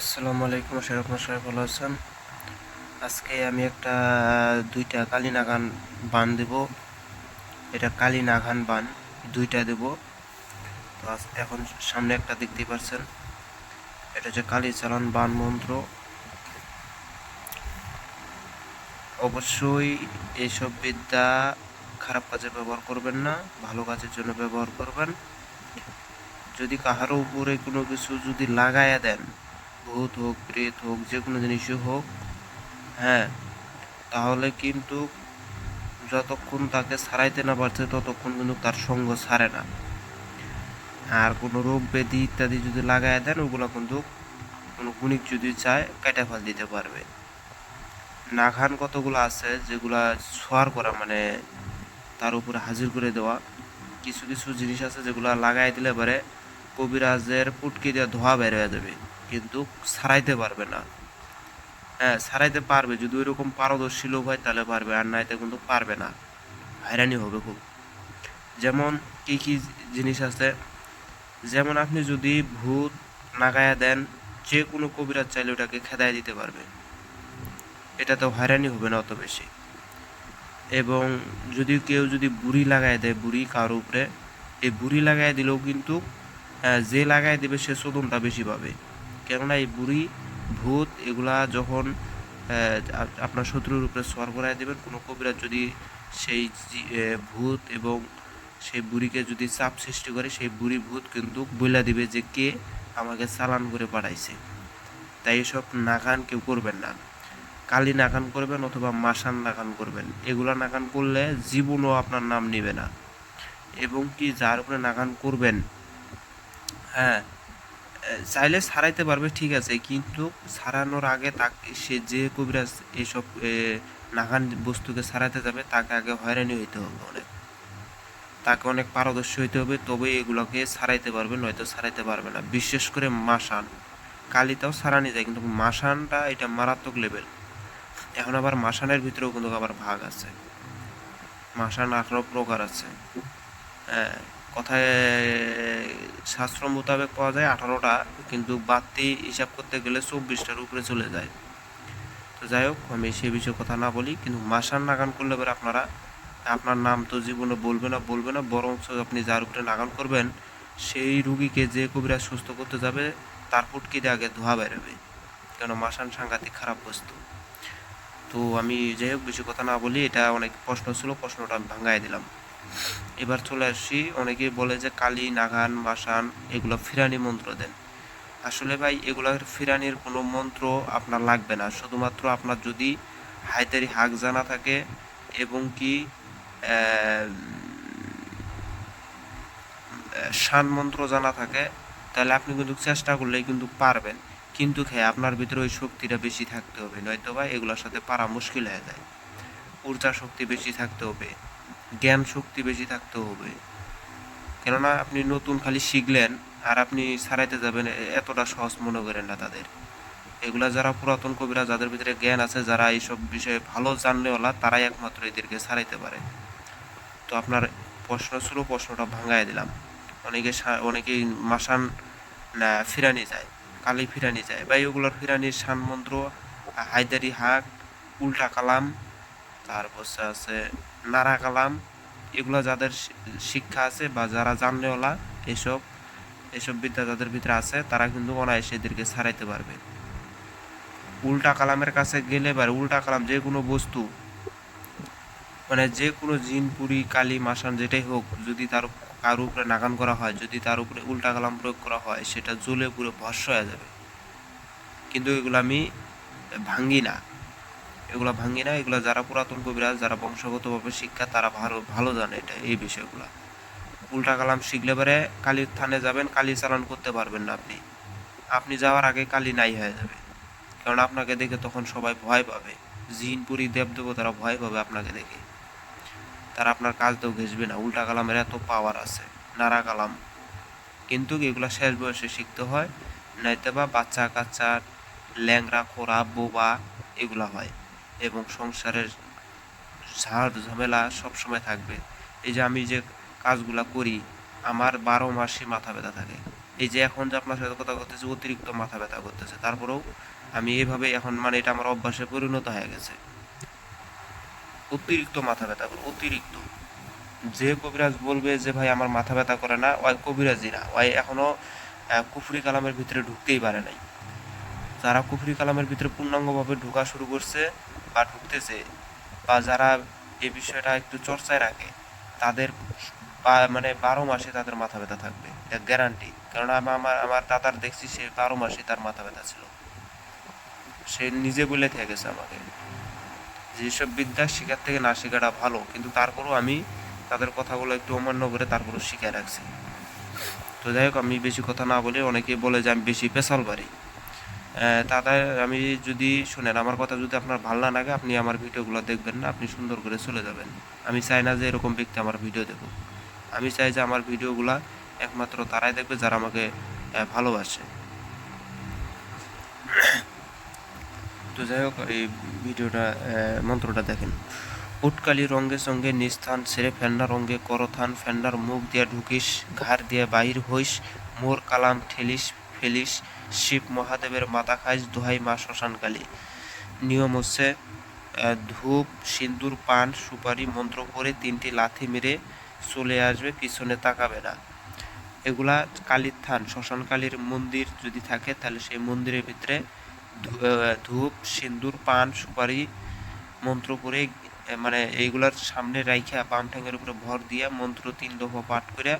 আসসালামু আলাইকুম আপনার সবাই ভালো আছেন? আজকে আমি একটা, দুইটা কালী নাগান বান দেব। এটা কালী নাগান বান, দুইটা দেব। তো এখন সামনে একটা দেখতেই পাচ্ছেন। এটা হচ্ছে কালী চালান বান মন্ত্র। অবশ্যই এইসব বিদ্যা খারাপ কাজে ব্যবহার করবেন না, ভালো কাজের জন্য ব্যবহার করবেন। যদি কাহারো উপরে কোনো কিছু যদি লাগায়া দেন ভূত হোক, প্রেত হোক, যে কোনো জিনিসই হোক হ্যাঁ তাহলে কিন্তু যতক্ষণ তাকে ছাড়াইতে না পারছে, ততক্ষণ কিন্তু তার সঙ্গ ছাড়ে না। আর কোনো রোগ ব্যাধি ইত্যাদি যদি লাগায় দেন, ওগুলো কিন্তু কোনো গুণিক যদি চায়, কেটে ফেল দিতে পারবে। নাখান কতগুলো আছে, যেগুলা সোয়ার করা মানে তার উপরে হাজির করে দেওয়া। কিছু কিছু জিনিস আছে, যেগুলা লাগাই দিলে পরে কবিরাজের পুটকি দিয়ে ধোয়া বের হয়ে যাবে। কিন্তু সারাইতে পারবে না। হ্যাঁ সারাইতে পারবে। যদি ওইরকম পারদর্শী লোক হয়, তাহলে পারবে। আর নাইতে কিন্তু পারবে না। হয়রানি হবে খুব। যেমন কি কি জিনিস আছে? যেমন আপনি যদি ভূত নাগায়া দেন, যে কোনো কবিরাজ চাইলে ওটাকে খেদায় দিতে পারবে। এটা তো হয়রানি হবে না অত বেশি। এবং যদি কেউ যদি বুড়ি লাগায় দেয়, বুড়ি কারোর উপরে? এই বুড়ি লাগায় দিলেও কিন্তু যে লাগায় দেবে, সে শোধনটা বেশি পাবে। কেননা এই বুড়ি, ভূত, এগুলা যখন আপনার শত্রুর উপরে সর করায় দেবেন, কোনো কবিরাজ যদি সেই ভূত এবং সেই বুড়িকে যদি চাপ সৃষ্টি করে, সেই বুড়ি ভূত কিন্তু বইলা দিবে যে কে আমাকে চালান করে পাঠাইছে। তাই এসব নাকান কেউ করবেন না। কালি নাকান করবেন অথবা মাসান নাকান করবেন। এগুলা নাকান করলে জীবনও আপনার নাম নেবে না। এবং কি যার উপরে নাকান করবেন হ্যাঁ চাইলে সারাইতে পারবে ঠিক আছে কিন্তু সারানোর আগে তাকে সে যে কবিরাজ এইসব এ, নাগান বস্তুকে ছাড়াতে যাবে তাকে আগে হয়রানি হইতে হবে অনেক। তাকে অনেক পারদর্শী হইতে হবে তবে এগুলোকে ছাড়াইতে পারবে নয়তো সারাইতে পারবে না। বিশেষ করে মাসান কালিটাও সারানি যায় কিন্তু মাসানটা এটা মারাত্মক লেভেল এখন আবার মাসানের ভিতরেও কিন্তু আবার ভাগ আছে। মাসান আঠারো প্রকার আছে। হ্যাঁ, কথায় শাস্ত্র মোতাবেক পাওয়া যায় আঠারোটা, কিন্তু বাড়তি হিসাব করতে গেলে চব্বিশটার উপরে চলে যায়। তো যাই হোক, আমি সে বিষয়ে কথা না বলি, কিন্তু মাসান নাগান করলে পরে আপনারা, আপনার নাম তো জীবনে বলবে না বলবে না, বরঞ্চ আপনি যার উপরে নাগান করবেন, সেই রুগীকে যে কবিরা সুস্থ করতে যাবে, তার ফুটকিতে আগে ধোয়া বেরোবে। কেন মাসান সাংঘাতিক খারাপ বস্তু। তো আমি যাই হোক, বেশি কথা না বলি, এটা অনেক প্রশ্ন ছিল, প্রশ্নটা আমি ভাঙাই দিলাম। এবার চলে আসি। অনেকেই বলে যে কালী, নাগান মাসান এগুলো ফিরানি মন্ত্র দেন। আসলে ভাই, এগুলোর ফিরানির কোনো মন্ত্র আপনার লাগবে না। শুধুমাত্র আপনার যদি হায়দারি হাক জানা থাকে এবং কি শান মন্ত্র জানা থাকে, তাহলে আপনি কিন্তু চেষ্টা করলেই কিন্তু পারবেন। কিন্তু হ্যাঁ আপনার ভিতরে ওই শক্তিটা বেশি থাকতে হবে। নয়তো ভাই, এগুলোর সাথে পারা মুশকিল হয়ে যায়। ঊর্জা শক্তি বেশি থাকতে হবে। জ্ঞান শক্তি বেশি থাকতে হবে। কেননা আপনি নতুন খালি শিখলেন, আর আপনি ছাড়াইতে যাবেন এতটা সহজ মনে করেন না তাদের। এগুলা যারা পুরাতন কবিরা, যাদের ভিতরে জ্ঞান আছে, যারা এইসব বিষয়ে ভালো জানলেওয়ালা তারাই একমাত্র এদেরকে ছাড়াইতে পারে। তো আপনার প্রশ্ন ছিল, প্রশ্নটা ভাঙাই দিলাম। অনেকে অনেকেই মাসান ফিরানি যায়, কালি ফিরানি যায়। বা এগুলোর ফিরানির শান মন্ত্র হায়দারি হাক, উল্টা কালাম, তারপর আছে নারা কালাম, এগুলো যাদের শিক্ষা আছে বা যারা জানলেওয়ালা এসব এসব বিদ্যা যাদের ভিতরে আছে, তারা কিন্তু অনায়াসে এদেরকে ছাড়াইতে পারবে। উল্টা কালামের কাছে গেলে এবার উল্টা কালাম যে কোনো বস্তু মানে যে কোনো জিন, পুরি, কালী, মাসান, যেটাই হোক, যদি তার কার উপরে নাগান করা হয়, যদি তার উপরে উল্টা কালাম প্রয়োগ করা হয়, সেটা জ্বলে পুরো ভস্য হয়ে যাবে। কিন্তু এগুলো আমি ভাঙ্গি না। এগুলো ভাঙি না, এগুলো যারা পুরাতন কবিরাজ, যারা বংশগতভাবে শিক্ষা, তারা ভালো ভালো জানে এটা, এই বিষয়গুলো। উল্টা কালাম শিখলে পরে কালীর থানে যাবেন, কালী চালান করতে পারবেন না আপনি। আপনি যাওয়ার আগে কালী নাই হয়ে যাবে। কারণ আপনাকে দেখে তখন সবাই ভয় পাবে। জিনপুরি দেবদেব তারা ভয় পাবে আপনাকে দেখে। তারা আপনার কাজ তো ঘেসবে না, উল্টা কালামের এত পাওয়ার আছে, নারা কালাম। কিন্তু এগুলো শেষ বয়সে শিখতে হয়? নয়তো বা বাচ্চা কাচ্চা ল্যাংরা খোরা বোবা, এগুলা হয়। এবং সংসারের ঝাড় ঝামেলা সবসময় থাকবে। এই যে আমি যে কাজগুলা করি আমার বারো মাসে মাথা ব্যথা থাকে। এই যে এখন যে আপনার সাথে কথা করতেছে অতিরিক্ত মাথা ব্যথা করতেছে। তারপরেও আমি এইভাবে এখন মানে এটা আমার অভ্যাসে পরিণত হয়ে গেছে। অতিরিক্ত মাথা ব্যথা অতিরিক্ত। যে কবিরাজ বলবে যে ভাই আমার মাথা ব্যথা করে না ওই কবিরাজই না। ওই এখনও আহ, কুফরি কালামের ভিতরে ঢুকতেই পারে নাই। যারা কুফরি কালামের ভিতরে পূর্ণাঙ্গভাবে ঢোকা শুরু করছে বা ঢুকতেছে বা যারা এই বিষয়টা একটু চর্চায় রাখে, তাদের মানে বারো মাসে তাদের মাথা ব্যথা থাকবে। এটা গ্যারান্টি কারণ আমি আমার আমার দাদার দেখছি সে বারো মাসে তার মাথা ব্যথা ছিল। সে নিজে বলে থেকে গেছে আমাকে যেসব বিদ্যা শেখার থেকে না শেখাটা ভালো, কিন্তু তারপরেও আমি তাদের কথাগুলো একটু অমান্য করে তারপরেও শিখে রাখছি। তো যাই হোক, আমি বেশি কথা না বলে অনেকে বলে যে আমি বেশি পেশাল বাড়ি। তাদের আমি যদি শুনেন, আমার কথা যদি আপনার ভালো না লাগে, আপনি আমার ভিডিওগুলো দেখবেন না, আপনি সুন্দর করে চলে যাবেন। আমি চাই না যে এরকম ব্যক্তি আমার ভিডিও দেখুক। আমি চাই যে আমার ভিডিওগুলা একমাত্র তারাই দেখবে যারা আমাকে ভালোবাসে। তো যাই হোক, এই ভিডিওটা মন্ত্রটা দেখেন। উটকালি রঙ্গে সঙ্গে নিস্থান, ছেড়ে ফেন্ডা রঙ্গে করথান, ফেন্ডার মুখ দিয়া ঢুকিস, ঘাড় দিয়ে বাহির হইস, মোর কালাম ঠেলিস ফেলিস শিব মহাদেবের মাথা খাইস দোহাই মা শ্মশানকালী। নিয়ম হচ্ছে ধূপ সিন্দুর পান, সুপারি, মন্ত্র করে তিনটি লাথি মেরে চলে আসবে, পিছনে তাকাবে না। এগুলা কালীর থান শ্মশান কালীর মন্দির যদি থাকে, তাহলে সেই মন্দিরের ভিতরে ধূপ সিন্দুর পান, সুপারি, মন্ত্র করে মানে এইগুলার সামনে রাইখা বাম ঠ্যাঙের উপরে ভর দিয়া মন্ত্র তিন দফা পাঠ করে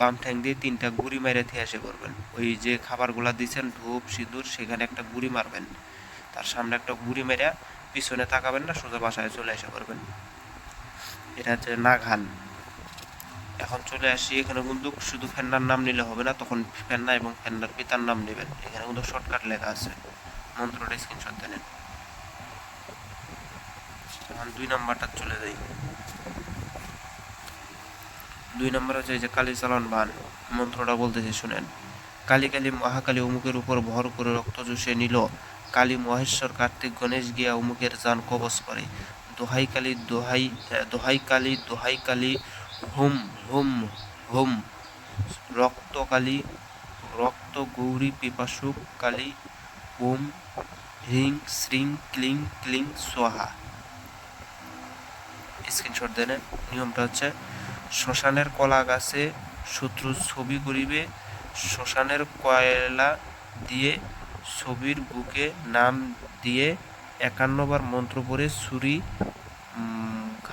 বাম ঠ্যাং দিয়ে তিনটা গুড়ি মেরে আসে করবেন। ওই যে খাবারগুলা দিচ্ছেন ধূপ, সিঁদুর, সেখানে একটা গুড়ি মারবেন। তার সামনে একটা গুড়ি মেরে পিছনে তাকাবেন না, সোজা বাসায় চলে এসে করবেন। এটা হচ্ছে নাঘান। এখন চলে আসি, এখানে কিন্তু শুধু ফেন্নার নাম নিলে হবে না, তখন ফেন্না এবং ফেন্নার পিতার নাম নেবেন। এখানে কিন্তু শর্টকাট লেখা আছে। মন্ত্রটা স্ক্রিনশট দেন এখন দুই নাম্বারটা চলে যাই। দুই নম্বর হচ্ছে যে কালী চালন বান, মন্ত্রটা বলতেছে, শুনেন। কালী কালী মহাকালী অমুকের উপর ভর করে রক্ত চুষে নিল। কালী মহেশ্বর কার্তিক গণেশ গিয়া অমুকের যান কবচ করে। দোহাই কালী দোহাই দোহাই কালী দোহাই কালী, হুম হুম হুম। রক্ত কালী, রক্ত গৌরী পিপাসুক কালী ওম হ্রিং শ্রিং, ক্লিং ক্লিং, সোহা। স্ক্রিনশট দেন, নিয়মটা হচ্ছে শ্মশানের কলা গাছে শত্রুর ছবি করিবে শ্মশানের কয়লা দিয়ে ছবির বুকে নাম দিয়ে একান্নবার মন্ত্র পড়ে ছুরি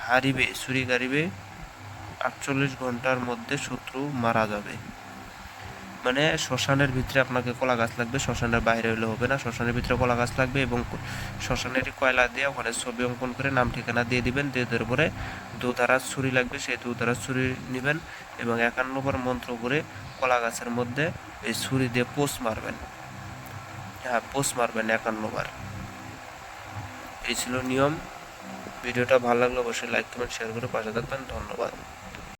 হারিবে ছুরি গাড়িবে আটচল্লিশ ঘণ্টার মধ্যে শত্রু মারা যাবে। মানে শ্মশানের ভিতরে আপনাকে কলা গাছ লাগবে, শ্মশানের বাইরে হলে হবে না। শ্মশানের ভিতরে কলা গাছ লাগবে এবং শ্মশানের কয়লা দিয়ে ওখানে ছবি অঙ্কন করে নাম ঠিকানা দিয়ে দিবেন, দিয়ে দেওয়ার পরে দুধারাজ ছুরি লাগবে, সেই দুধারাজ ছুরি নেবেন এবং একান্নবার মন্ত্র করে কলা গাছের মধ্যে এই ছুরি দিয়ে পোষ মারবেন। হ্যাঁ পোষ মারবেন একান্নবার। এই ছিল নিয়ম। ভিডিওটা ভালো লাগলে অবশ্যই লাইক কমেন্ট শেয়ার করে পাশে থাকবেন। ধন্যবাদ।